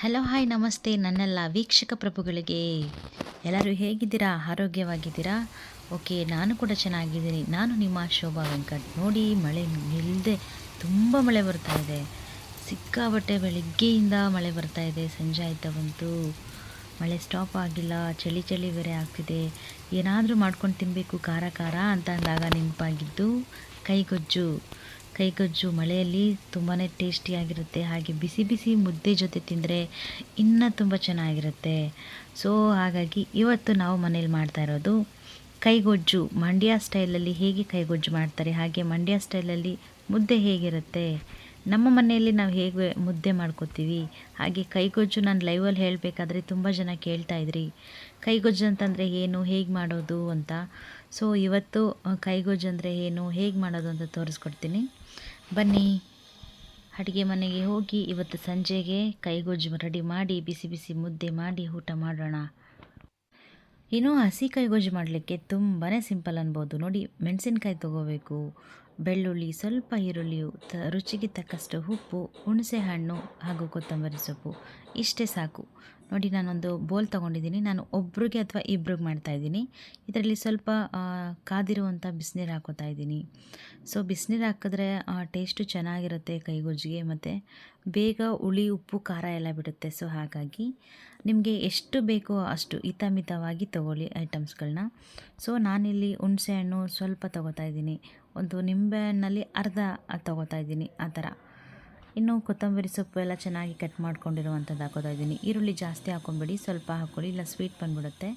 Hello hi ನಮಸ್ತೆ ನನ್ನೆಲ್ಲ ವೀಕ್ಷಕ ಪ್ರಭುಗಳಿಗೆ. ಎಲ್ಲರೂ ಹೇಗಿದ್ದೀರಾ? ಆರೋಗ್ಯವಾಗಿದ್ದೀರಾ? ಓಕೆ, ನಾನು ಕೂಡ ಚೆನ್ನಾಗಿದ್ದೀನಿ. ನಾನು ನಿಮ್ಮ ಶೋಭಾ ವೆಂಕಟ್. ನೋಡಿ, ಮಳೆ ನಿಲ್ಲದೆ ತುಂಬ ಮಳೆ ಬರ್ತಾ ಇದೆ. ಸಿಕ್ಕಾಬಟ್ಟೆ ಬೆಳಗ್ಗೆಯಿಂದ ಮಳೆ ಬರ್ತಾ ಇದೆ. ಸಂಜೆ ಆಯ್ತಾ ಬಂತು. ಮಳೆ ಸ್ಟಾಪ್ ಆಗಿಲ್ಲ. ಚಳಿ ಚಳಿ ಬೇರೆ ಆಗ್ತಿದೆ. ಏನಾದರೂ ಮಾಡ್ಕೊಂಡು ತಿನ್ನಬೇಕು ಖಾರ ಖಾರ ಅಂತ ಅಂದಾಗ ನೆನಪಾಗಿದ್ದು ಕೈಗೊಜ್ಜು. ಕೈಗೊಜ್ಜು ಮಳೆಯಲ್ಲಿ ತುಂಬಾ ಟೇಸ್ಟಿಯಾಗಿರುತ್ತೆ ಹಾಗೆ ಬಿಸಿ ಬಿಸಿ ಮುದ್ದೆ ಜೊತೆ ತಿಂದರೆ ಇನ್ನೂ ತುಂಬ ಚೆನ್ನಾಗಿರುತ್ತೆ. ಸೊ ಹಾಗಾಗಿ ಇವತ್ತು ನಾವು ಮನೇಲಿ ಮಾಡ್ತಾ ಇರೋದು ಕೈಗೊಜ್ಜು. ಮಂಡ್ಯ ಸ್ಟೈಲಲ್ಲಿ ಹೇಗೆ ಕೈಗೊಜ್ಜು ಮಾಡ್ತಾರೆ, ಹಾಗೆ ಮಂಡ್ಯ ಸ್ಟೈಲಲ್ಲಿ ಮುದ್ದೆ ಹೇಗಿರುತ್ತೆ? ನಮ್ಮ ಮನೆಯಲ್ಲಿ ನಾವು ಹೇಗೆ ಮುದ್ದೆ ಮಾಡ್ಕೋತೀವಿ? ಹಾಗೆ ಕೈಗೊಜ್ಜು ನಾನು ಲೈವಲ್ಲಿ ಹೇಳಬೇಕಾದ್ರೆ ತುಂಬ ಜನ ಕೇಳ್ತಾ ಇದ್ರಿ. ಕೈಗೊಜ್ಜು ಅಂತಂದರೆ ಏನು, ಹೇಗೆ ಮಾಡೋದು ಅಂತ. ಸೊ ಇವತ್ತು ಕೈಗೊಜ್ಜು ಅಂದರೆ ಏನು, ಹೇಗೆ ಮಾಡೋದು ಅಂತ ತೋರಿಸ್ಕೊಡ್ತೀನಿ. ಬನ್ನಿ, ಅಡುಗೆ ಮನೆಗೆ ಹೋಗಿ ಇವತ್ತು ಸಂಜೆಗೆ ಕೈಗೊಜ್ಜು ರೆಡಿ ಮಾಡಿ, ಬಿಸಿ ಬಿಸಿ ಮುದ್ದೆ ಮಾಡಿ, ಊಟ ಮಾಡೋಣ. ಇನ್ನು ಹಸಿ ಕೈಗೊಜ್ಜು ಮಾಡಲಿಕ್ಕೆ ತುಂಬಾ ಸಿಂಪಲ್ ಅನ್ಬೋದು. ನೋಡಿ, ಮೆಣಸಿನ್ಕಾಯಿ ತೊಗೋಬೇಕು, ಬೆಳ್ಳುಳ್ಳಿ, ಸ್ವಲ್ಪ ಈರುಳ್ಳಿಯು ತ, ರುಚಿಗೆ ತಕ್ಕಷ್ಟು ಉಪ್ಪು ಹುಣಸೆ ಹಣ್ಣು ಹಾಗೂ ಕೊತ್ತಂಬರಿ ಸೊಪ್ಪು. ಇಷ್ಟೇ ಸಾಕು. ನೋಡಿ ನಾನೊಂದು ಬೋಲ್ ತೊಗೊಂಡಿದ್ದೀನಿ. ನಾನು ಒಬ್ರಿಗೆ ಅಥವಾ ಇಬ್ರಿಗೆ ಮಾಡ್ತಾಯಿದ್ದೀನಿ ಇದರಲ್ಲಿ ಸ್ವಲ್ಪ ಕಾದಿರುವಂಥ ಬಿಸಿನೀರು ಹಾಕೋತಾ ಇದ್ದೀನಿ. ಸೊ ಬಿಸಿನೀರು ಹಾಕಿದ್ರೆ ಟೇಸ್ಟು ಚೆನ್ನಾಗಿರುತ್ತೆ ಕೈಗೊಜ್ಜಿಗೆ ಮತ್ತು ಬೇಗ ಹುಳಿ, ಉಪ್ಪು, ಖಾರ ಎಲ್ಲ ಬಿಡುತ್ತೆ. ಸೊ ಹಾಗಾಗಿ ನಿಮಗೆ ಎಷ್ಟು ಬೇಕೋ ಅಷ್ಟು ಹಿತಮಿತವಾಗಿ ತಗೊಳ್ಳಿ ಐಟಮ್ಸ್ಗಳನ್ನ ಸೊ ನಾನಿಲ್ಲಿ ಹುಣಸೆ ಹಣ್ಣು ಸ್ವಲ್ಪ ತೊಗೋತಾ ಇದ್ದೀನಿ. ಒಂದು ನಿಂಬೆಹಣ್ಣಲ್ಲಿ ಅರ್ಧ ತೊಗೋತಾ ಇದ್ದೀನಿ. ಆ ಥರ. ಇನ್ನು ಕೊತ್ತಂಬರಿ ಸೊಪ್ಪು ಎಲ್ಲ ಚೆನ್ನಾಗಿ ಕಟ್ ಮಾಡ್ಕೊಂಡಿರುವಂಥದ್ದು ಹಾಕೋತಾ ಇದ್ದೀನಿ. ಈರುಳ್ಳಿ ಜಾಸ್ತಿ ಹಾಕೊಂಬಿಡಿ ಸ್ವಲ್ಪ ಹಾಕ್ಕೊಳ್ಳಿ ಇಲ್ಲ ಸ್ವೀಟ್ ಬಂದ್ಬಿಡುತ್ತೆ.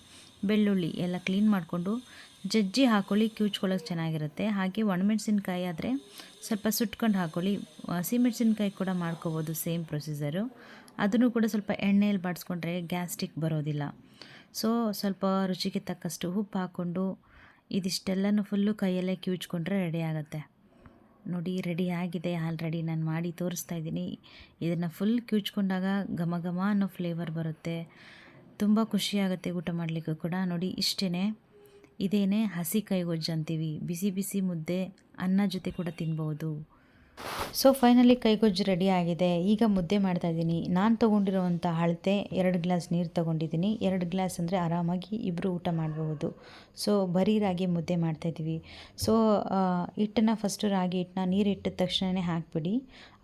ಬೆಳ್ಳುಳ್ಳಿ ಎಲ್ಲ ಕ್ಲೀನ್ ಮಾಡಿಕೊಂಡು ಜಜ್ಜಿ ಹಾಕ್ಕೊಳ್ಳಿ ಕಿವುಚ್ಕೊಳ್ಳೋಕೆ ಚೆನ್ನಾಗಿರುತ್ತೆ. ಹಾಗೆ ಒಣಮೆಣಸಿನ್ಕಾಯಿ ಆದರೆ ಸ್ವಲ್ಪ ಸುಟ್ಕೊಂಡು ಹಾಕ್ಕೊಳ್ಳಿ ಹಸಿಮೆಣಸಿನ್ಕಾಯಿ ಕೂಡ ಮಾಡ್ಕೋಬೋದು ಸೇಮ್ ಪ್ರೊಸೀಜರು ಅದನ್ನು ಕೂಡ ಸ್ವಲ್ಪ ಎಣ್ಣೆಯಲ್ಲಿ ಬಾಡಿಸ್ಕೊಂಡ್ರೆ ಗ್ಯಾಸ್ಟ್ರಿಕ್ ಬರೋದಿಲ್ಲ. ಸೊ ಸ್ವಲ್ಪ ರುಚಿಗೆ ತಕ್ಕಷ್ಟು ಉಪ್ಪು ಹಾಕ್ಕೊಂಡು ಇದಿಷ್ಟೆಲ್ಲನೂ ಫುಲ್ಲು ಕೈಯಲ್ಲೇ ಕಿವುಚ್ಕೊಂಡ್ರೆ ರೆಡಿ ಆಗುತ್ತೆ. ನೋಡಿ ರೆಡಿ ಆಗಿದೆ. ಆಲ್ರೆಡಿ ನಾನು ಮಾಡಿ ತೋರಿಸ್ತಾ ಇದ್ದೀನಿ. ಇದನ್ನು ಫುಲ್ ಕಿವುಚ್ಕೊಂಡಾಗ ಘಮ ಘಮ ಅನ್ನೋ ಫ್ಲೇವರ್ ಬರುತ್ತೆ. ತುಂಬ ಖುಷಿಯಾಗುತ್ತೆ ಊಟ ಮಾಡಲಿಕ್ಕೂ ಕೂಡ. ನೋಡಿ ಇಷ್ಟೇ ಇದೇನೇ ಹಸಿ ಕೈಗೊಜ್ಜು ಅಂತೀವಿ. ಬಿಸಿ ಬಿಸಿ ಮುದ್ದೆ ಅನ್ನ ಜೊತೆ ಕೂಡ ತಿನ್ಬೋದು. ಸೊ ಫೈನಲಿ ಕೈಗೊಜ್ಜು ರೆಡಿ ಆಗಿದೆ. ಈಗ ಮುದ್ದೆ ಮಾಡ್ತಾ ಇದ್ದೀನಿ. ನಾನು ತೊಗೊಂಡಿರುವಂಥ ಅಳತೆ ಎರಡು ಗ್ಲಾಸ್ ನೀರು ತೊಗೊಂಡಿದ್ದೀನಿ. ಎರಡು ಗ್ಲಾಸ್ ಅಂದರೆ ಆರಾಮಾಗಿ ಇಬ್ಬರು ಊಟ ಮಾಡಬಹುದು. ಸೊ ಬರೀ ರಾಗಿ ಮುದ್ದೆ ಮಾಡ್ತಾಯಿದ್ದೀವಿ ಸೊ ಹಿಟ್ಟನ್ನು ಫಸ್ಟು ರಾಗಿ ಹಿಟ್ಟನ್ನ ನೀರು ಇಟ್ಟಿದ ತಕ್ಷಣವೇ ಹಾಕಿಬಿಡಿ.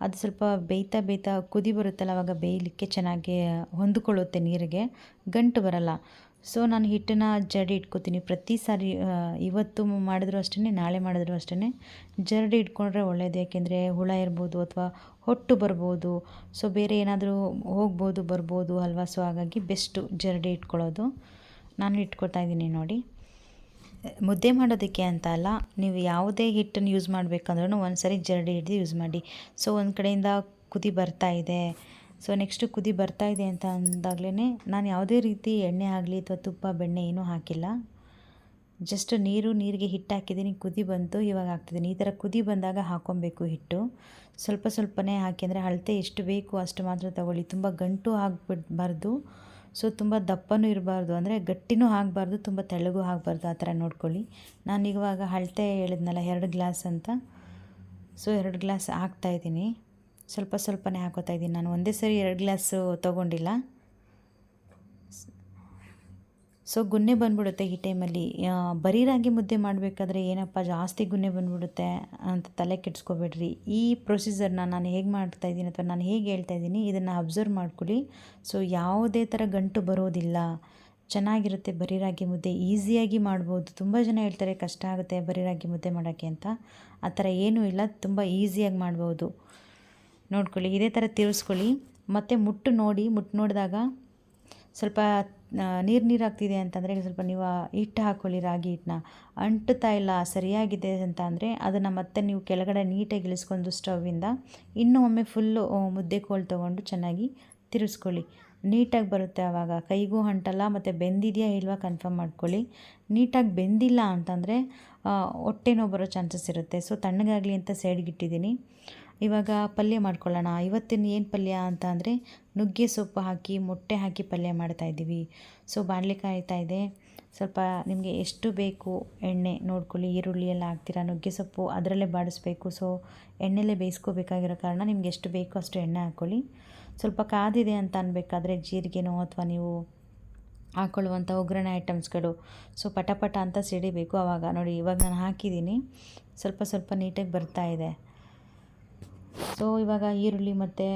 ಅದು ಸ್ವಲ್ಪ ಬೇಯ್ತಾ ಬೇಯ್ತಾ ಕುದಿ ಬರುತ್ತಲ್ಲ, ಅವಾಗ ಬೇಯಲಿಕ್ಕೆ ಚೆನ್ನಾಗಿ ಹೊಂದ್ಕೊಳ್ಳುತ್ತೆ ನೀರಿಗೆ. ಗಂಟು ಬರಲ್ಲ. ಸೊ ನಾನು ಹಿಟ್ಟನ್ನ ಜರಡಿ ಇಟ್ಕೋತೀನಿ. ಪ್ರತಿ ಸಾರಿ ಇವತ್ತು ಮಾಡಿದ್ರು ಅಷ್ಟೇ ನಾಳೆ ಮಾಡಿದ್ರು ಅಷ್ಟೇ ಜರಡಿ ಇಟ್ಕೊಂಡ್ರೆ ಒಳ್ಳೆಯದು ಯಾಕೆಂದರೆ ಹುಳ ಇರ್ಬೋದು ಅಥವಾ ಹೊಟ್ಟು ಬರ್ಬೋದು. ಸೊ ಬೇರೆ ಏನಾದರೂ ಹೋಗ್ಬೋದು, ಬರ್ಬೋದು ಅಲ್ವಾ? ಸೊ ಹಾಗಾಗಿ ಬೆಸ್ಟು ಜರಡಿ ಇಟ್ಕೊಳ್ಳೋದು. ನಾನು ಇಟ್ಕೊತಾ ಇದ್ದೀನಿ ನೋಡಿ. ಮುದ್ದೆ ಮಾಡೋದಕ್ಕೆ ಅಂತ ಅಲ್ಲ, ನೀವು ಯಾವುದೇ ಹಿಟ್ಟನ್ನು ಯೂಸ್ ಮಾಡಬೇಕಂದ್ರೂ ಒಂದು ಸರಿ ಜರಡಿ ಹಿಡಿದು ಯೂಸ್ ಮಾಡಿ. ಸೊ ಒಂದು ಕಡೆಯಿಂದ ಕುದಿ ಬರ್ತಾ ಇದೆ. ಸೊ ನೆಕ್ಸ್ಟು ಕುದಿ ಬರ್ತಾ ಇದೆ ಅಂತ ಅಂದಾಗಲೇ ನಾನು ಯಾವುದೇ ರೀತಿ ಎಣ್ಣೆ ಆಗಲಿ ಅಥವಾ ತುಪ್ಪ, ಬೆಣ್ಣೆ ಏನೂ ಹಾಕಿಲ್ಲ. ಜಸ್ಟ್ ನೀರು, ನೀರಿಗೆ ಹಿಟ್ಟು ಹಾಕಿದ್ದೀನಿ. ಕುದಿ ಬಂತು, ಇವಾಗ ಹಾಕ್ತಿದ್ದೀನಿ. ಈ ಥರ ಕುದಿ ಬಂದಾಗ ಹಾಕ್ಕೊಬೇಕು ಹಿಟ್ಟು. ಸ್ವಲ್ಪ ಸ್ವಲ್ಪನೇ ಹಾಕಿ ಅಂದರೆ ಅಳತೆ ಎಷ್ಟು ಬೇಕು ಅಷ್ಟು ಮಾತ್ರ ತಗೊಳ್ಳಿ. ತುಂಬ ಗಂಟು ಆಗಿಬಿಡ್ಬಾರ್ದು ಸೊ ತುಂಬ ದಪ್ಪನೂ ಇರಬಾರ್ದು. ಅಂದರೆ ಗಟ್ಟಿನೂ ಆಗಬಾರ್ದು, ತುಂಬ ತೆಳ್ಳಗೂ ಆಗಬಾರ್ದು. ಆ ಥರ ನೋಡ್ಕೊಳ್ಳಿ. ನಾನು ಇವಾಗ ಅಳತೆ ಹೇಳಿದ್ನಲ್ಲ, ಎರಡು ಗ್ಲಾಸ್ ಅಂತ. ಸೊ ಎರಡು ಗ್ಲಾಸ್ ಹಾಕ್ತಾಯಿದ್ದೀನಿ ಸ್ವಲ್ಪ ಸ್ವಲ್ಪನೇ ಹಾಕೋತಾ ಇದ್ದೀನಿ. ನಾನು ಒಂದೇ ಸರಿ ಎರಡು ಗ್ಲಾಸು ತೊಗೊಂಡಿಲ್ಲ. ಸೊ ಗುನ್ನೆ ಬಂದ್ಬಿಡುತ್ತೆ ಈ ಟೈಮಲ್ಲಿ. ಬರೀ ರಾಗಿ ಮುದ್ದೆ ಮಾಡಬೇಕಾದ್ರೆ ಏನಪ್ಪ, ಜಾಸ್ತಿ ಗುನ್ನೆ ಬಂದ್ಬಿಡುತ್ತೆ ಅಂತ ತಲೆ ಕೆಡಿಸ್ಕೋಬೇಡ್ರಿ. ಈ ಪ್ರೊಸೀಜರ್ನ ನಾನು ಹೇಗೆ ಮಾಡ್ತಾ ಇದ್ದೀನಿ ಅಥವಾ ನಾನು ಹೇಗೆ ಹೇಳ್ತಾ ಇದ್ದೀನಿ, ಇದನ್ನು ಅಬ್ಸರ್ವ್ ಮಾಡ್ಕೊಳ್ಳಿ. ಸೊ ಯಾವುದೇ ಥರ ಗಂಟು ಬರೋದಿಲ್ಲ. ಚೆನ್ನಾಗಿರುತ್ತೆ ಬರೀ ರಾಗಿ ಮುದ್ದೆ. ಈಸಿಯಾಗಿ ಮಾಡ್ಬೋದು. ತುಂಬ ಜನ ಹೇಳ್ತಾರೆ ಕಷ್ಟ ಆಗುತ್ತೆ ಬರೀ ರಾಗಿ ಮುದ್ದೆ ಮಾಡೋಕ್ಕೆ ಅಂತ. ಆ ಥರ ಏನೂ ಇಲ್ಲ. ತುಂಬ ಈಸಿಯಾಗಿ ಮಾಡ್ಬೋದು. ನೋಡ್ಕೊಳ್ಳಿ, ಇದೇ ಥರ ತಿರುಗಿಸ್ಕೊಳ್ಳಿ ಮತ್ತು ಮುಟ್ಟು ನೋಡಿ, ಮುಟ್ಟು ನೋಡಿದಾಗ ಸ್ವಲ್ಪ ನೀರು ನೀರು ಆಗ್ತಿದೆ ಅಂತಂದರೆ ಸ್ವಲ್ಪ ನೀವು ಹಿಟ್ಟು ಹಾಕ್ಕೊಳ್ಳಿ ರಾಗಿ ಹಿಟ್ಟನ್ನ. ಅಂಟುತ್ತಾ ಇಲ್ಲ, ಸರಿಯಾಗಿದೆ ಅಂತ ಅಂದರೆ ಅದನ್ನು ಮತ್ತೆ ನೀವು ಕೆಳಗಡೆ ನೀಟಾಗಿ ಇಳಿಸ್ಕೊಂಡು ಸ್ಟವ್ವಿಂದ ಇನ್ನೂ ಒಮ್ಮೆ ಫುಲ್ಲು ಮುದ್ದೆ ಕೋಲು ತೊಗೊಂಡು ಚೆನ್ನಾಗಿ ತಿರುಗಿಸ್ಕೊಳ್ಳಿ ನೀಟಾಗಿ ಬರುತ್ತೆ ಆವಾಗ. ಕೈಗೂ ಅಂಟಲ್ಲ, ಮತ್ತು ಬೆಂದಿದೆಯಾ ಇಲ್ವಾ ಕನ್ಫರ್ಮ್ ಮಾಡ್ಕೊಳ್ಳಿ. ನೀಟಾಗಿ ಬೆಂದಿಲ್ಲ ಅಂತಂದರೆ ಹೊಟ್ಟೆ ನೋವು ಬರೋ ಚಾನ್ಸಸ್ ಇರುತ್ತೆ. ಸೊ ತಣ್ಣಗಾಗಲಿ ಅಂತ ಸೈಡ್ಗೆ ಇಟ್ಟಿದ್ದೀನಿ. ಇವಾಗ ಪಲ್ಯ ಮಾಡ್ಕೊಳ್ಳೋಣ. ಇವತ್ತಿನ ಏನು ಪಲ್ಯ ಅಂತ ಅಂದರೆ ನುಗ್ಗೆ ಸೊಪ್ಪು ಹಾಕಿ, ಮೊಟ್ಟೆ ಹಾಕಿ ಪಲ್ಯ ಮಾಡ್ತಾಯಿದ್ದೀವಿ ಸೊ ಬಾಣಲೆ ಕಾಯ್ತಾ ಇದೆ. ಸ್ವಲ್ಪ ನಿಮಗೆ ಎಷ್ಟು ಬೇಕು ಎಣ್ಣೆ ನೋಡ್ಕೊಳ್ಳಿ. ಈರುಳ್ಳಿ ಎಲ್ಲ ಹಾಕ್ತೀರಾ? ನುಗ್ಗೆ ಸೊಪ್ಪು ಅದರಲ್ಲೇ ಬಾಡಿಸ್ಬೇಕು. ಸೊ ಎಣ್ಣೆಲೇ ಬೇಯಿಸ್ಕೋಬೇಕಾಗಿರೋ ಕಾರಣ ನಿಮ್ಗೆ ಎಷ್ಟು ಬೇಕು ಅಷ್ಟು ಎಣ್ಣೆ ಹಾಕ್ಕೊಳ್ಳಿ. ಸ್ವಲ್ಪ ಕಾದಿದೆ ಅಂತ ಅನ್ಬೇಕಾದ್ರೆ ಜೀರಿಗೆನೋ ಅಥವಾ ನೀವು ಹಾಕ್ಕೊಳ್ಳುವಂಥ ಒಗ್ಗರಣೆ ಐಟಮ್ಸ್ಗಳು. ಸೊ ಪಟ ಪಟ ಅಂತ ಸಿಡಿಬೇಕು ಆವಾಗ ನೋಡಿ, ಇವಾಗ ನಾನು ಹಾಕಿದ್ದೀನಿ. ಸ್ವಲ್ಪ ಸ್ವಲ್ಪ ನೀಟಾಗಿ ಬರ್ತಾ ಇದೆ. ಸೊ ಇವಾಗ ಈರುಳ್ಳಿ ಮತ್ತು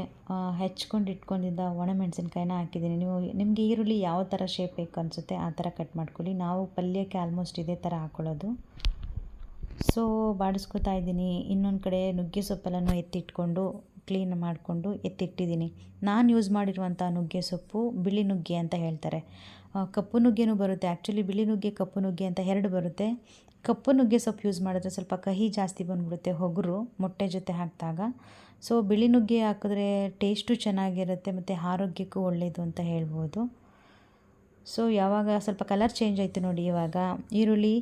ಹೆಚ್ಕೊಂಡು ಇಟ್ಕೊಂಡಿದ್ದ ಒಣಮೆಣಸಿನ್ಕಾಯಿನ ಹಾಕಿದ್ದೀನಿ. ನೀವು, ನಿಮಗೆ ಈರುಳ್ಳಿ ಯಾವ ಥರ ಶೇಪ್ ಬೇಕು ಅನಿಸುತ್ತೆ, ಆ ಥರ ಕಟ್ ಮಾಡ್ಕೊಳ್ಳಿ. ನಾವು ಪಲ್ಯಕ್ಕೆ ಆಲ್ಮೋಸ್ಟ್ ಇದೇ ಥರ ಹಾಕ್ಕೊಳ್ಳೋದು ಸೊ ಬಾಡಿಸ್ಕೊತಾ ಇದ್ದೀನಿ. ಇನ್ನೊಂದು ಕಡೆ ನುಗ್ಗೆ ಸೊಪ್ಪೆಲ್ಲನೂ ಎತ್ತಿಟ್ಕೊಂಡು ಕ್ಲೀನ್ ಮಾಡಿಕೊಂಡು ಎತ್ತಿಟ್ಟಿದ್ದೀನಿ. ನಾನು ಯೂಸ್ ಮಾಡಿರುವಂಥ ನುಗ್ಗೆ ಸೊಪ್ಪು ಬಿಳಿ ನುಗ್ಗೆ ಅಂತ ಹೇಳ್ತಾರೆ. ಕಪ್ಪು ನುಗ್ಗೆನೂ ಬರುತ್ತೆ. ಆ್ಯಕ್ಚುಲಿ ಬಿಳಿ ನುಗ್ಗೆ, ಕಪ್ಪು ನುಗ್ಗೆ ಅಂತ ಎರಡು ಬರುತ್ತೆ. ಕಪ್ಪು ನುಗ್ಗೆ ಸೊಪ್ಪು ಯೂಸ್ ಮಾಡಿದ್ರೆ ಸ್ವಲ್ಪ ಕಹಿ ಜಾಸ್ತಿ ಬಂದ್ಬಿಡುತ್ತೆ. ಹೊಗರು ಮೊಟ್ಟೆ ಜೊತೆ ಹಾಕಿದಾಗ. ಸೊ ಬಿಳಿ ನುಗ್ಗೆ ಹಾಕಿದ್ರೆ ಟೇಸ್ಟು ಚೆನ್ನಾಗಿರುತ್ತೆ ಮತ್ತು ಆರೋಗ್ಯಕ್ಕೂ ಒಳ್ಳೆಯದು ಅಂತ ಹೇಳ್ಬೋದು. ಸೊ ಯಾವಾಗ ಸ್ವಲ್ಪ ಕಲರ್ ಚೇಂಜ್ ಆಯಿತು ನೋಡಿ ಇವಾಗ. ಈರುಳ್ಳಿ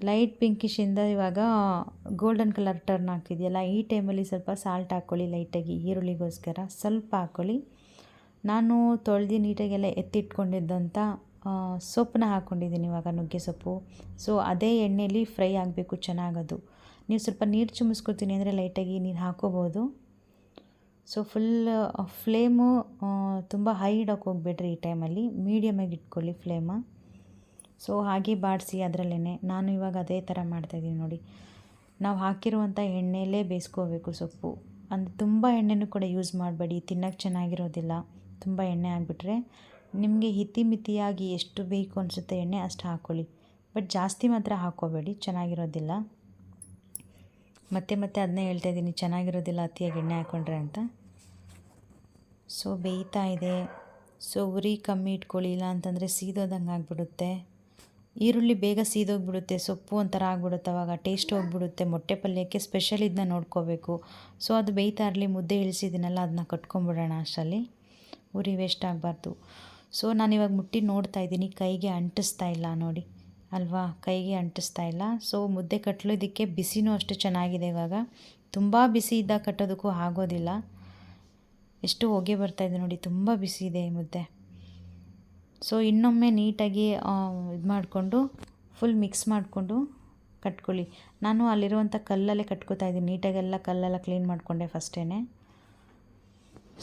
ಲೈಟ್ ಪಿಂಕಿಶಿಂದ ಇವಾಗ ಗೋಲ್ಡನ್ ಕಲರ್ ಟರ್ನ್ ಆಗ್ತಿದೆಯಲ್ಲ ಈ ಟೈಮಲ್ಲಿ ಸ್ವಲ್ಪ ಸಾಲ್ಟ್ ಹಾಕ್ಕೊಳ್ಳಿ ಲೈಟಾಗಿ ಈರುಳ್ಳಿಗೋಸ್ಕರ ಸ್ವಲ್ಪ ಹಾಕ್ಕೊಳ್ಳಿ ನಾನು ತೊಳೆದು ನೀಟಾಗೆಲ್ಲ ಎತ್ತಿಟ್ಕೊಂಡಿದ್ದಂಥ ಸೊಪ್ಪನ್ನ ಹಾಕ್ಕೊಂಡಿದ್ದೀನಿ ಇವಾಗ, ನುಗ್ಗೆ ಸೊಪ್ಪು. ಸೊ ಅದೇ ಎಣ್ಣೆಯಲ್ಲಿ ಫ್ರೈ ಆಗಬೇಕು, ಚೆನ್ನಾಗದು. ನೀವು ಸ್ವಲ್ಪ ನೀರು ಚುಮಿಸ್ಕೊತೀನಿ ಅಂದರೆ ಲೈಟಾಗಿ ನೀರು ಹಾಕೋಬೋದು. ಸೊ ಫುಲ್ ಫ್ಲೇಮು ತುಂಬ ಹೈ ಇಡೋಕೆ ಹೋಗ್ಬೇಡ್ರಿ ಈ ಟೈಮಲ್ಲಿ ಮೀಡಿಯಮಾಗಿ ಇಟ್ಕೊಳ್ಳಿ ಫ್ಲೇಮ ಸೊ ಹಾಗೆ ಬಾಡಿಸಿ ಅದರಲ್ಲೇ ನಾನು ಇವಾಗ ಅದೇ ಥರ ಮಾಡ್ತಾಯಿದ್ದೀನಿ ನೋಡಿ. ನಾವು ಹಾಕಿರುವಂಥ ಎಣ್ಣೆಯಲ್ಲೇ ಬೇಯಿಸ್ಕೋಬೇಕು ಸೊಪ್ಪು. ಅಂದರೆ ತುಂಬ ಎಣ್ಣೆನೂ ಕೂಡ ಯೂಸ್ ಮಾಡಬೇಡಿ. ತಿನ್ನೋಕ್ಕೆ ಚೆನ್ನಾಗಿರೋದಿಲ್ಲ. ತುಂಬ ಎಣ್ಣೆ ಆಗಿಬಿಟ್ರೆ. ನಿಮಗೆ ಹಿತಿಮಿತಿಯಾಗಿ ಎಷ್ಟು ಬೇಕು ಅನಿಸುತ್ತೆ ಎಣ್ಣೆ ಅಷ್ಟು ಹಾಕ್ಕೊಳ್ಳಿ ಬಟ್ ಜಾಸ್ತಿ ಮಾತ್ರ ಹಾಕ್ಕೋಬೇಡಿ, ಚೆನ್ನಾಗಿರೋದಿಲ್ಲ. ಮತ್ತೆ ಮತ್ತೆ ಅದನ್ನೇ ಹೇಳ್ತಾ ಇದ್ದೀನಿ, ಚೆನ್ನಾಗಿರೋದಿಲ್ಲ ಅತಿಯಾಗಿ ಎಣ್ಣೆ ಹಾಕ್ಕೊಂಡ್ರೆ ಅಂತ. ಸೊ ಬೇಯ್ತಾ ಇದೆ. ಸೊ ಉರಿ ಕಮ್ಮಿ ಇಟ್ಕೊಳ್ಳಿ, ಇಲ್ಲ ಅಂತಂದರೆ ಸೀದೋದಂಗೆ ಆಗಿಬಿಡುತ್ತೆ. ಈರುಳ್ಳಿ ಬೇಗ ಸೀದೋಗ್ಬಿಡುತ್ತೆ, ಸೊಪ್ಪು ಒಂಥರ ಆಗ್ಬಿಡುತ್ತೆ, ಅವಾಗ ಟೇಸ್ಟ್ ಹೋಗ್ಬಿಡುತ್ತೆ, ಮೊಟ್ಟೆ ಪಲ್ಯಕ್ಕೆ ಸ್ಪೆಷಲ್ ಇದನ್ನ ನೋಡ್ಕೋಬೇಕು. ಸೊ ಅದು ಬೇಯ್ತಾ ಇರಲಿ, ಮುದ್ದೆ ಇಳಿಸಿದ್ದೀನಲ್ಲ ಅದನ್ನ ಕಟ್ಕೊಂಬಿಡೋಣ ಅಷ್ಟರಲ್ಲಿ. ಉರಿ ವೇಸ್ಟ್ ಆಗಬಾರ್ದು. ಸೊ ನಾನಿವಾಗ ಮುಟ್ಟಿ ನೋಡ್ತಾ ಇದ್ದೀನಿ, ಕೈಗೆ ಅಂಟಿಸ್ತಾ ಇಲ್ಲ ನೋಡಿ. ಅಲ್ವಾ? ಕೈಗೆ ಅಂಟಿಸ್ತಾ ಇಲ್ಲ. ಸೊ ಮುದ್ದೆ ಕಟ್ಲೋದಕ್ಕೆ ಬಿಸಿನೂ ಅಷ್ಟು ಚೆನ್ನಾಗಿದೆ ಇವಾಗ. ತುಂಬ ಬಿಸಿ ಇದ್ದಾಗ ಕಟ್ಟೋದಕ್ಕೂ ಆಗೋದಿಲ್ಲ. ಎಷ್ಟು ಹೊಗೆ ಬರ್ತಾಯಿದೆ ನೋಡಿ, ತುಂಬ ಬಿಸಿ ಇದೆ ಮುದ್ದೆ. ಸೊ ಇನ್ನೊಮ್ಮೆ ನೀಟಾಗಿ ಇದು ಮಾಡಿಕೊಂಡು ಫುಲ್ ಮಿಕ್ಸ್ ಮಾಡಿಕೊಂಡು ಕಟ್ಕೊಳ್ಳಿ. ನಾನು ಅಲ್ಲಿರುವಂಥ ಕಲ್ಲಲ್ಲೇ ಕಟ್ಕೋತಾ ಇದ್ದೀನಿ. ನೀಟಾಗೆಲ್ಲ ಕಲ್ಲೆಲ್ಲ ಕ್ಲೀನ್ ಮಾಡಿಕೊಂಡೆ ಫಸ್ಟೇ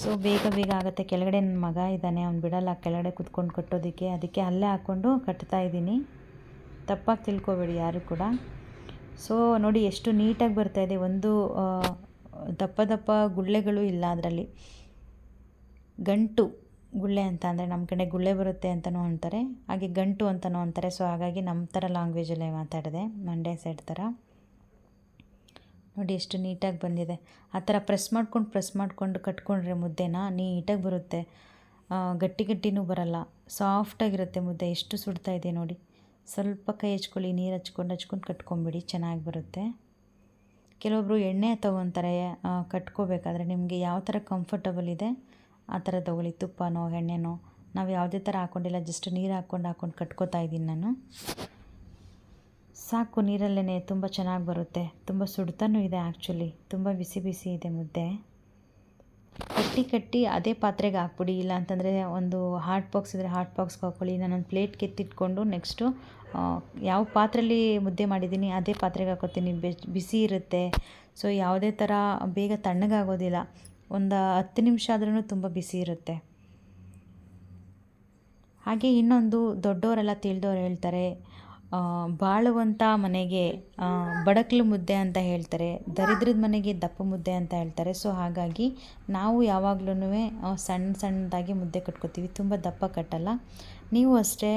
ಸೊ ಬೇಗ ಬೇಗ ಆಗುತ್ತೆ. ಕೆಳಗಡೆ ನನ್ನ ಮಗ ಇದ್ದಾನೆ. ಅವ್ನು ಬಿಡಲ್ಲ. ಕೆಳಗಡೆ ಕುತ್ಕೊಂಡು ಕಟ್ಟೋದಕ್ಕೆ. ಅದಕ್ಕೆ ಅಲ್ಲೇ ಹಾಕ್ಕೊಂಡು ಕಟ್ತಾ ಇದ್ದೀನಿ. ತಪ್ಪಾಗಿ ತಿಳ್ಕೊಬೇಡಿ ಯಾರು ಕೂಡ. ಸೊ ನೋಡಿ ಎಷ್ಟು ನೀಟಾಗಿ ಬರ್ತಾ ಇದೆ. ಒಂದು ದಪ್ಪ ದಪ್ಪ ಗುಳ್ಳೆಗಳು ಇಲ್ಲ ಅದರಲ್ಲಿ. ಗಂಟು ಗುಳ್ಳೆ ಅಂತ ಅಂದರೆ ನಮ್ಮ ಕಡೆ ಗುಳ್ಳೆ ಬರುತ್ತೆ ಅಂತಲೂ ಅಂತಾರೆ. ಹಾಗೆ ಗಂಟು ಅಂತಲೂ ಅಂತಾರೆ. ಸೊ ಹಾಗಾಗಿ ನಮ್ಮ ಥರ ಲ್ಯಾಂಗ್ವೇಜಲ್ಲೇ ಮಾತಾಡಿದೆ. ಮಂಡ್ಯ ಸೈಡ್ ಥರ. ನೋಡಿ ಎಷ್ಟು ನೀಟಾಗಿ ಬಂದಿದೆ. ಆ ಥರ ಪ್ರೆಸ್ ಮಾಡ್ಕೊಂಡು ಪ್ರೆಸ್ ಮಾಡ್ಕೊಂಡು ಕಟ್ಕೊಂಡ್ರೆ ಮುದ್ದೆನ? ನೀಟಾಗಿ ಬರುತ್ತೆ. ಗಟ್ಟಿ ಗಟ್ಟಿನೂ ಬರಲ್ಲ. ಸಾಫ್ಟಾಗಿರುತ್ತೆ ಮುದ್ದೆ. ಎಷ್ಟು ಸುಡ್ತಾ ಇದೆ ನೋಡಿ. ಸ್ವಲ್ಪ ಕೈ ಹಚ್ಕೊಳ್ಳಿ, ನೀರು ಹಚ್ಕೊಂಡು ಹಚ್ಕೊಂಡು ಕಟ್ಕೊಂಬಿಡಿ. ಚೆನ್ನಾಗಿ ಬರುತ್ತೆ. ಕೆಲವೊಬ್ಬರು ಎಣ್ಣೆ ತೊಗೊತಾರೆ ಕಟ್ಕೋಬೇಕಾದ್ರೆ ನಿಮಗೆ ಯಾವ ಥರ ಕಂಫರ್ಟಬಲ್ ಇದೆ, ಆ ಥರ ತೊಗೊಳ್ಳಿ. ತುಪ್ಪನೋ, ಎಣ್ಣೆನೋ. ನಾವು ಯಾವುದೇ ಥರ ಹಾಕ್ಕೊಂಡಿಲ್ಲ ಜಸ್ಟ್ ನೀರು ಹಾಕ್ಕೊಂಡು ಹಾಕ್ಕೊಂಡು ಕಟ್ಕೋತಾ ಇದ್ದೀನಿ ನಾನು. ಸಾಕು ನೀರಲ್ಲೇ ತುಂಬ ಚೆನ್ನಾಗಿ ಬರುತ್ತೆ. ತುಂಬ ಸುಡ್ತಾನೂ ಇದೆ ಆ್ಯಕ್ಚುಲಿ ತುಂಬ ಬಿಸಿ ಬಿಸಿ ಇದೆ ಮುದ್ದೆ. ಕಟ್ಟಿ ಕಟ್ಟಿ ಅದೇ ಪಾತ್ರೆಗೆ ಹಾಕ್ಬಿಡಿ. ಇಲ್ಲ ಅಂತಂದರೆ ಒಂದು ಹಾಟ್ ಬಾಕ್ಸ್ ಇದ್ದರೆ ಹಾಟ್ ಬಾಕ್ಸ್ಗೆ ಹಾಕ್ಕೊಳ್ಳಿ ನಾನೊಂದು ಪ್ಲೇಟ್ ಕೆತ್ತಿಟ್ಕೊಂಡು ನೆಕ್ಸ್ಟು ಯಾವ ಪಾತ್ರೆಯಲ್ಲಿ ಮುದ್ದೆ ಮಾಡಿದ್ದೀನಿ ಅದೇ ಪಾತ್ರೆಗೆ ಹಾಕೋತೀನಿ. ಬೆಸ್- ಇರುತ್ತೆ. ಸೊ ಯಾವುದೇ ಥರ ಬೇಗ ತಣ್ಣಗಾಗೋದಿಲ್ಲ. ಒಂದು ಹತ್ತು ನಿಮಿಷ ಆದ್ರೂ ತುಂಬ ಬಿಸಿ ಇರುತ್ತೆ. ಹಾಗೆ ಇನ್ನೊಂದು ದೊಡ್ಡವರೆಲ್ಲ ತಿಳಿದವ್ರು ಹೇಳ್ತಾರೆ ಬಾಳುವಂಥ ಮನೆಗೆ ಬಡಕಲು ಮುದ್ದೆ ಅಂತ ಹೇಳ್ತಾರೆ, ದರಿದ್ರದ ಮನೆಗೆ ದಪ್ಪ ಮುದ್ದೆ ಅಂತ ಹೇಳ್ತಾರೆ. ಸೊ ಹಾಗಾಗಿ ನಾವು ಯಾವಾಗ್ಲೂ ಸಣ್ಣ ಸಣ್ಣದಾಗಿ ಮುದ್ದೆ ಕಟ್ಕೋತೀವಿ. ತುಂಬ ದಪ್ಪ ಕಟ್ಟಲ್ಲ. ನೀವು ಅಷ್ಟೇ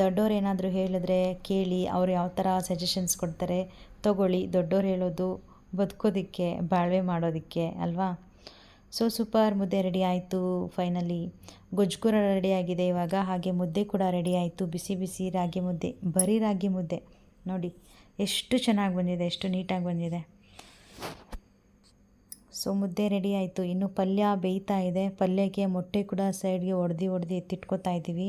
ದೊಡ್ಡವ್ರು ಏನಾದರೂ ಹೇಳಿದ್ರೆ ಕೇಳಿ, ಅವ್ರು ಯಾವ ಥರ ಸಜೆಷನ್ಸ್ ಕೊಡ್ತಾರೆ, ತಗೊಳ್ಳಿ. ದೊಡ್ಡವ್ರು ಹೇಳೋದು ಬದುಕೋದಕ್ಕೆ, ಬಾಳ್ವೆ ಮಾಡೋದಕ್ಕೆ, ಅಲ್ವಾ? ಸೊ ಸೂಪರ್ ಮುದ್ದೆ ರೆಡಿ ಆಯಿತು ಫೈನಲಿ ಗೊಜ್ಜು ರೆಡಿ ಆಗಿದೆ ಇವಾಗ, ಹಾಗೆ ಮುದ್ದೆ ಕೂಡ ರೆಡಿ ಆಯಿತು, ಬಿಸಿ ಬಿಸಿ ರಾಗಿ ಮುದ್ದೆ, ಬರೀ ರಾಗಿ ಮುದ್ದೆ. ನೋಡಿ, ಎಷ್ಟು ಚೆನ್ನಾಗಿ ಬಂದಿದೆ, ಎಷ್ಟು ನೀಟಾಗಿ ಬಂದಿದೆ. ಸೊ ಮುದ್ದೆ ರೆಡಿ ಆಯಿತು. ಇನ್ನು ಪಲ್ಯ ಬೇಯ್ತಾ ಇದೆ. ಪಲ್ಯಕ್ಕೆ ಮೊಟ್ಟೆ ಕೂಡ ಸೈಡ್ಗೆ ಒಡೆದು ಒಡೆದು ಎತ್ತಿಟ್ಕೊತಾ ಇದ್ದೀವಿ.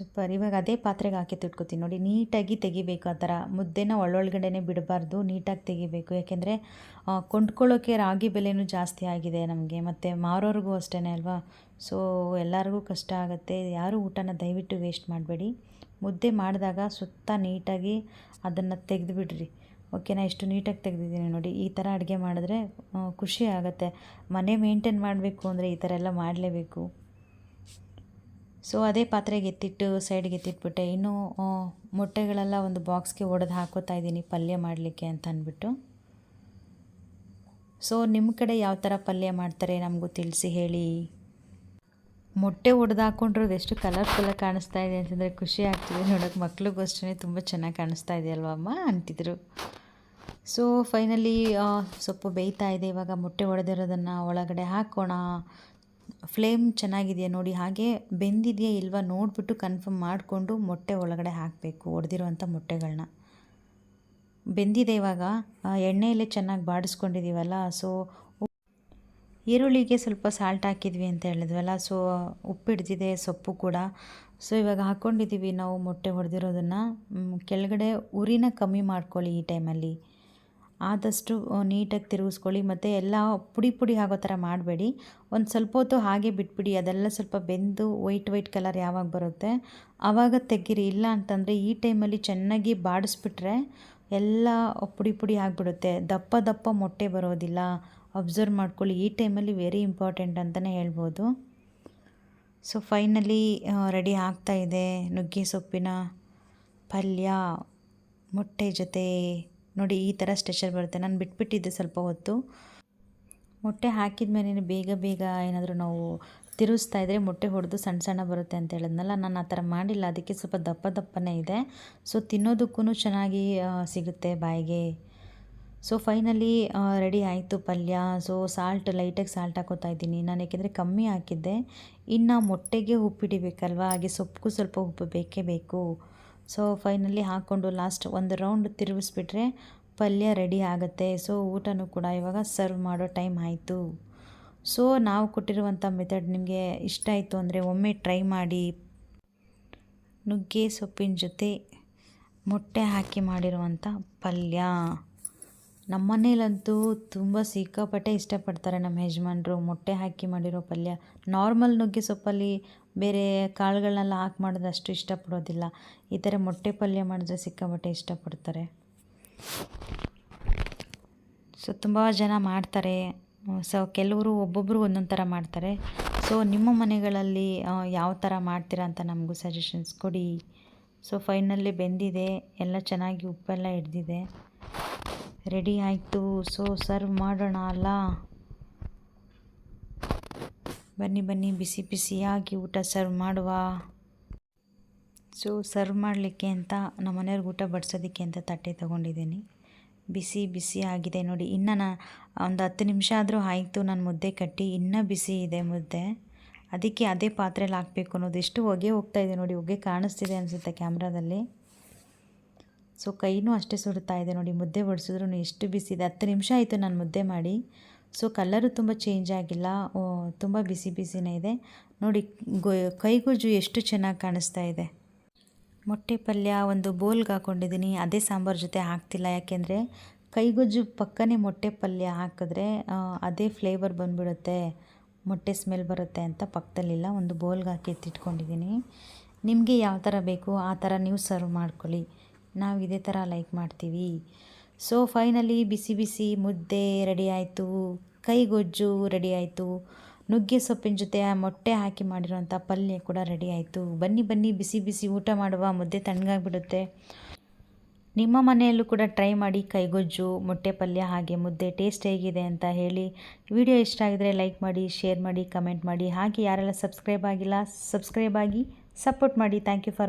ಸೂಪರ್. ಇವಾಗ ಅದೇ ಪಾತ್ರೆಗೆ ಹಾಕಿ ತಿಟ್ಕೊತೀನಿ ನೋಡಿ. ನೀಟಾಗಿ ತೆಗಿಬೇಕು ಆ ಥರ. ಮುದ್ದೆನ ಒಳ್ಳೊಳಗಡೆನೆ ಬಿಡಬಾರ್ದು. ನೀಟಾಗಿ ತೆಗಿಬೇಕು. ಯಾಕೆಂದರೆ ಕೊಂಡ್ಕೊಳ್ಳೋಕೆ ರಾಗಿ ಬೆಲೆನೂ ಜಾಸ್ತಿ ಆಗಿದೆ ನಮಗೆ. ಮತ್ತು ಮಾರೋರಿಗೂ ಅಷ್ಟೇ ಅಲ್ವಾ? ಸೊ, ಎಲ್ಲರಿಗೂ ಕಷ್ಟ ಆಗುತ್ತೆ. ಯಾರೂ ಊಟನ ದಯವಿಟ್ಟು ವೇಸ್ಟ್ ಮಾಡಬೇಡಿ. ಮುದ್ದೆ ಮಾಡಿದಾಗ ಸುತ್ತ ನೀಟಾಗಿ ಅದನ್ನು ತೆಗೆದುಬಿಡ್ರಿ. ಓಕೆನಾ? ಎಷ್ಟು ನೀಟಾಗಿ ತೆಗೆದಿದ್ದೀನಿ ನೋಡಿ. ಈ ಥರ ಅಡುಗೆ ಮಾಡಿದ್ರೆ ಖುಷಿ ಆಗುತ್ತೆ. ಮನೆ ಮೇಂಟೈನ್ ಮಾಡಬೇಕು ಅಂದರೆ ಈ ಥರ ಎಲ್ಲ ಮಾಡಲೇಬೇಕು. ಸೊ ಅದೇ ಪಾತ್ರೆಗೆ ಎತ್ತಿಟ್ಟು ಸೈಡ್ಗೆ ಎತ್ತಿಟ್ಬಿಟ್ಟೆ. ಇನ್ನೂ ಮೊಟ್ಟೆಗಳೆಲ್ಲ ಒಂದು ಬಾಕ್ಸ್ಗೆ ಒಡೆದು ಹಾಕೋತಾ ಇದ್ದೀನಿ, ಪಲ್ಯ ಮಾಡಲಿಕ್ಕೆ ಅಂತ ಅಂದ್ಬಿಟ್ಟು. ಸೊ ನಿಮ್ಮ ಕಡೆ ಯಾವ ಥರ ಪಲ್ಯ ಮಾಡ್ತಾರೆ ನಮಗೂ ತಿಳಿಸಿ ಹೇಳಿ. ಮೊಟ್ಟೆ ಒಡೆದು ಹಾಕೊಂಡ್ರೆ ಎಷ್ಟು ಕಲರ್ಫುಲ್ಲಾಗಿ ಕಾಣಿಸ್ತಾ ಇದೆ ಅಂತಂದರೆ ಖುಷಿ ಆಗ್ತಿದೆ. ನೋಡೋಕೆ ಮಕ್ಳಿಗೂ ಅಷ್ಟೇ ತುಂಬ ಚೆನ್ನಾಗಿ ಕಾಣಿಸ್ತಾ ಇದೆ ಅಮ್ಮ? ಅಂತಿದ್ರು. ಸೊ ಫೈನಲಿ ಸೊಪ್ಪು ಬೇಯ್ತಾ ಇದೆ. ಇವಾಗ ಮೊಟ್ಟೆ ಒಡೆದಿರೋದನ್ನು ಒಳಗಡೆ ಹಾಕೋಣ. ಫ್ಲೇಮ್ ಚೆನ್ನಾಗಿದೆಯಾ ನೋಡಿ, ಹಾಗೆ ಬೆಂದಿದೆಯಾ ಇಲ್ವಾ ನೋಡಿಬಿಟ್ಟು ಕನ್ಫರ್ಮ್ ಮಾಡಿಕೊಂಡು ಮೊಟ್ಟೆ ಒಳಗಡೆ ಹಾಕಬೇಕು ಒಡೆದಿರುವಂಥ ಮೊಟ್ಟೆಗಳನ್ನ ಬೆಂದಿದೆ ಇವಾಗ ಎಣ್ಣೆಯಲ್ಲೇ ಚೆನ್ನಾಗಿ ಬಾಡಿಸ್ಕೊಂಡಿದ್ದೀವಲ್ಲ ಸೊ ಈರುಳ್ಳಿಗೆ ಸ್ವಲ್ಪ ಸಾಲ್ಟ್ ಹಾಕಿದ್ವಿ ಅಂತ ಹೇಳಿದ್ವಲ್ಲ ಸೊ ಉಪ್ಪು ಹಿಡ್ದಿದೆ ಸೊಪ್ಪು ಕೂಡ. ಸೊ ಇವಾಗ ಹಾಕ್ಕೊಂಡಿದ್ದೀವಿ ನಾವು ಮೊಟ್ಟೆ ಹೊಡೆದಿರೋದನ್ನು ಕೆಳಗಡೆ ಉರಿನ ಕಮ್ಮಿ ಮಾಡ್ಕೊಳ್ಳಿ ಈ ಟೈಮಲ್ಲಿ ಆದಷ್ಟು ನೀಟಾಗಿ ತಿರುಗಿಸ್ಕೊಳ್ಳಿ. ಮತ್ತು ಎಲ್ಲ ಪುಡಿ ಪುಡಿ ಆಗೋ ಥರ ಮಾಡಬೇಡಿ. ಒಂದು ಸ್ವಲ್ಪ ಹೊತ್ತು ಹಾಗೆ ಬಿಟ್ಬಿಡಿ. ಅದೆಲ್ಲ ಸ್ವಲ್ಪ ಬೆಂದು, ವೈಟ್ ವೈಟ್ ಕಲರ್ ಯಾವಾಗ ಬರುತ್ತೆ? ಆವಾಗ ತೆಗೀರಿ. ಇಲ್ಲ ಅಂತಂದರೆ ಈ ಟೈಮಲ್ಲಿ ಚೆನ್ನಾಗಿ ಬಾಡಿಸ್ಬಿಟ್ರೆ ಎಲ್ಲ ಪುಡಿ ಪುಡಿ ಆಗಿಬಿಡುತ್ತೆ. ದಪ್ಪ ದಪ್ಪ ಮೊಟ್ಟೆ ಬರೋದಿಲ್ಲ. ಅಬ್ಸರ್ವ್ ಮಾಡ್ಕೊಳ್ಳಿ. ಈ ಟೈಮಲ್ಲಿ ವೆರಿ ಇಂಪಾರ್ಟೆಂಟ್ ಅಂತಲೇ ಹೇಳ್ಬೋದು. ಸೊ, ಫೈನಲಿ ರೆಡಿ ಆಗ್ತಾ ಇದೆ ನುಗ್ಗೆ ಸೊಪ್ಪಿನ ಪಲ್ಯ ಮೊಟ್ಟೆ ಜೊತೆ. ನೋಡಿ ಈ ಥರ ಸ್ಟ್ರೆಚರ್ ಬರುತ್ತೆ. ನಾನು ಬಿಟ್ಬಿಟ್ಟಿದ್ದೆ ಸ್ವಲ್ಪ ಹೊತ್ತು. ಮೊಟ್ಟೆ ಹಾಕಿದ ಮೇಲೆ ಬೇಗ ಬೇಗ ಏನಾದರೂ ನಾವು ತಿರುಗಿಸ್ತಾ ಇದ್ದರೆ ಮೊಟ್ಟೆ ಹೊಡೆದು ಸಣ್ಣ ಸಣ್ಣ ಬರುತ್ತೆ ಅಂತ ಹೇಳಿದ್ನಲ್ಲ, ನಾನು ಆ ಥರ ಮಾಡಿಲ್ಲ. ಅದಕ್ಕೆ ಸ್ವಲ್ಪ ದಪ್ಪ ದಪ್ಪನೇ ಇದೆ. ಸೊ ತಿನ್ನೋದಕ್ಕೂ ಚೆನ್ನಾಗಿ ಸಿಗುತ್ತೆ ಬಾಯಿಗೆ. ಸೊ ಫೈನಲಿ ರೆಡಿ ಆಯಿತು ಪಲ್ಯ. ಸೊ ಸಾಲ್ಟ್ ಲೈಟಾಗಿ ಸಾಲ್ಟ್ ಹಾಕೋತಾ ಇದ್ದೀನಿ. ನಾನು ಏಕೆಂದರೆ ಕಮ್ಮಿ ಹಾಕಿದ್ದೆ. ಇನ್ನು ಮೊಟ್ಟೆಗೆ ಉಪ್ಪಿಡಿಬೇಕಲ್ವ ಹಾಗೆ ಸೊಪ್ಪು ಸ್ವಲ್ಪ ಉಪ್ಪು ಬೇಕೇ ಬೇಕು. ಸೊ ಫೈನಲಿ ಹಾಕ್ಕೊಂಡು ಲಾಸ್ಟ್ ಒಂದು ರೌಂಡ್ ತಿರುಗಿಸ್ಬಿಟ್ರೆ ಪಲ್ಯ ರೆಡಿ ಆಗುತ್ತೆ. ಸೊ ಊಟನೂ ಕೂಡ ಇವಾಗ ಸರ್ವ್ ಮಾಡೋ ಟೈಮ್ ಆಯಿತು. ಸೊ ನಾವು ಕೊಟ್ಟಿರುವಂಥ ಮೆಥಡ್ ನಿಮಗೆ ಇಷ್ಟ ಆಯಿತು ಅಂದರೆ ಒಮ್ಮೆ ಟ್ರೈ ಮಾಡಿ ನುಗ್ಗೆ ಸೊಪ್ಪಿನ ಜೊತೆ ಮೊಟ್ಟೆ ಹಾಕಿ ಮಾಡಿರುವಂಥ ಪಲ್ಯ. ನಮ್ಮ ಮನೇಲಂತೂ ತುಂಬ ಸಿಕ್ಕಾಪಟ್ಟೆ ಇಷ್ಟಪಡ್ತಾರೆ ನಮ್ಮ ಯಜಮಾನ್ರು ಮೊಟ್ಟೆ ಹಾಕಿ ಮಾಡಿರೋ ಪಲ್ಯ. ನಾರ್ಮಲ್ ನುಗ್ಗೆ ಸೊಪ್ಪಲ್ಲಿ ಬೇರೆ ಕಾಳುಗಳನ್ನೆಲ್ಲ ಹಾಕಿ ಮಾಡೋದು ಅಷ್ಟು ಇಷ್ಟಪಡೋದಿಲ್ಲ. ಈ ಥರ ಮೊಟ್ಟೆ ಪಲ್ಯ ಮಾಡಿದ್ರೆ ಸಿಕ್ಕಾಪಟ್ಟೆ ಇಷ್ಟಪಡ್ತಾರೆ. ಸೊ ತುಂಬ ಜನ ಮಾಡ್ತಾರೆ. ಸೊ ಕೆಲವರು ಒಬ್ಬೊಬ್ಬರು ಒಂದೊಂದು ಥರ ಮಾಡ್ತಾರೆ. ಸೊ ನಿಮ್ಮ ಮನೆಗಳಲ್ಲಿ ಯಾವ ಥರ ಮಾಡ್ತೀರಾ ಅಂತ ನಮಗೂ ಸಜೆಷನ್ಸ್ ಕೊಡಿ. ಸೊ ಫೈನಲ್ಲಿ ಬೆಂದಿದೆ. ಎಲ್ಲ ಚೆನ್ನಾಗಿ ಉಪ್ಪೆಲ್ಲ ಹಿಡ್ದಿದೆ. ರೆಡಿ ಆಯಿತು. ಸೊ ಸರ್ವ್ ಮಾಡೋಣ ಅಲ್ಲ? ಬನ್ನಿ ಬನ್ನಿ, ಬಿಸಿ ಬಿಸಿಯಾಗಿ ಊಟ ಸರ್ವ್ ಮಾಡುವ. ಸೊ ಸರ್ವ್ ಮಾಡಲಿಕ್ಕೆ ಅಂತ ನಮ್ಮ ಮನೆಯವ್ರಿಗೆ ಊಟ ಬಡಿಸೋದಕ್ಕೆ ಅಂತ ತಟ್ಟೆ ತೊಗೊಂಡಿದ್ದೀನಿ. ಬಿಸಿ ಬಿಸಿ ಆಗಿದೆ ನೋಡಿ, ಇನ್ನು ನಾ ಒಂದು ಹತ್ತು ನಿಮಿಷ ಆದರೂ ಆಯಿತು, ನಾನು ಮುದ್ದೆ ಕಟ್ಟಿ ಇನ್ನೂ ಬಿಸಿ ಇದೆ ಮುದ್ದೆ. ಅದಕ್ಕೆ ಅದೇ ಪಾತ್ರೆಯಲ್ಲಿ ಹಾಕಬೇಕು ಅನ್ನೋದು ಎಷ್ಟು ಹೊಗೆ ಹೋಗ್ತಾ ಇದೆ ನೋಡಿ, ಹೊಗೆ ಕಾಣಿಸ್ತಿದೆ ಅನಿಸುತ್ತೆ ಕ್ಯಾಮ್ರಾದಲ್ಲಿ. ಸೊ ಕೈನೂ ಅಷ್ಟೇ ಸುಡ್ತಾ ಇದೆ ನೋಡಿ, ಮುದ್ದೆ ಬಡಿಸಿದ್ರು ಎಷ್ಟು ಬಿಸಿ ಇದೆ. ಹತ್ತು ನಿಮಿಷ ಆಯಿತು ನಾನು ಮುದ್ದೆ ಮಾಡಿ. ಸೊ ಕಲ್ಲರು ತುಂಬ ಚೇಂಜ್ ಆಗಿಲ್ಲ ತುಂಬ ಬಿಸಿ ಬಿಸಿನೇ ಇದೆ ನೋಡಿ ಗೊ ಕೈಗೊಜ್ಜು ಎಷ್ಟು ಚೆನ್ನಾಗಿ ಕಾಣಿಸ್ತಾ ಇದೆ ಮೊಟ್ಟೆ ಪಲ್ಯ ಒಂದು ಬೋಲ್ಗೆ ಹಾಕ್ಕೊಂಡಿದ್ದೀನಿ ಅದೇ ಸಾಂಬಾರು ಜೊತೆ ಹಾಕ್ತಿಲ್ಲ ಯಾಕೆಂದರೆ ಕೈಗೊಜ್ಜು ಪಕ್ಕನೇ ಮೊಟ್ಟೆ ಪಲ್ಯ ಹಾಕಿದ್ರೆ ಅದೇ ಫ್ಲೇವರ್ ಬಂದುಬಿಡುತ್ತೆ ಮೊಟ್ಟೆ ಸ್ಮೆಲ್ ಬರುತ್ತೆ ಅಂತ ಪಕ್ಕದಲ್ಲಿಲ್ಲ ಒಂದು ಬೋಲ್ಗೆ ಹಾಕಿ ಎತ್ತಿಟ್ಕೊಂಡಿದ್ದೀನಿ ನಿಮಗೆ ಯಾವ ಥರ ಬೇಕು ಆ ಥರ ನೀವು ಸರ್ವ್ ಮಾಡ್ಕೊಳ್ಳಿ ನಾವು ಇದೇ ಥರ ಲೈಕ್ ಮಾಡ್ತೀವಿ ಸೊ ಫೈನಲಿ ಬಿಸಿ ಬಿಸಿ ಮುದ್ದೆ ರೆಡಿ ಆಯಿತು. ಕೈಗೊಜ್ಜು ರೆಡಿ ಆಯಿತು. ನುಗ್ಗೆ ಸೊಪ್ಪಿನ ಜೊತೆ ಮೊಟ್ಟೆ ಹಾಕಿ ಮಾಡಿರೋಂಥ ಪಲ್ಯ ಕೂಡ ರೆಡಿ ಆಯಿತು. ಬನ್ನಿ ಬನ್ನಿ, ಬಿಸಿ ಬಿಸಿ ಊಟ ಮಾಡುವ ಮುದ್ದೆ ತಣ್ಣಗಾಗ್ಬಿಡುತ್ತೆ. ನಿಮ್ಮ ಮನೆಯಲ್ಲೂ ಕೂಡ ಟ್ರೈ ಮಾಡಿ ಕೈಗೊಜ್ಜು ಮೊಟ್ಟೆ ಪಲ್ಯ ಹಾಗೆ ಮುದ್ದೆ ಟೇಸ್ಟ್ ಹೇಗಿದೆ ಅಂತ ಹೇಳಿ. ವಿಡಿಯೋ ಇಷ್ಟ ಆಗಿದರೆ ಲೈಕ್ ಮಾಡಿ ಶೇರ್ ಮಾಡಿ ಕಮೆಂಟ್ ಮಾಡಿ. ಹಾಗೆ ಯಾರೆಲ್ಲ ಸಬ್ಸ್ಕ್ರೈಬ್ ಆಗಿಲ್ಲ ಸಬ್ಸ್ಕ್ರೈಬ್ ಆಗಿ ಸಪೋರ್ಟ್ ಮಾಡಿ. Thank you for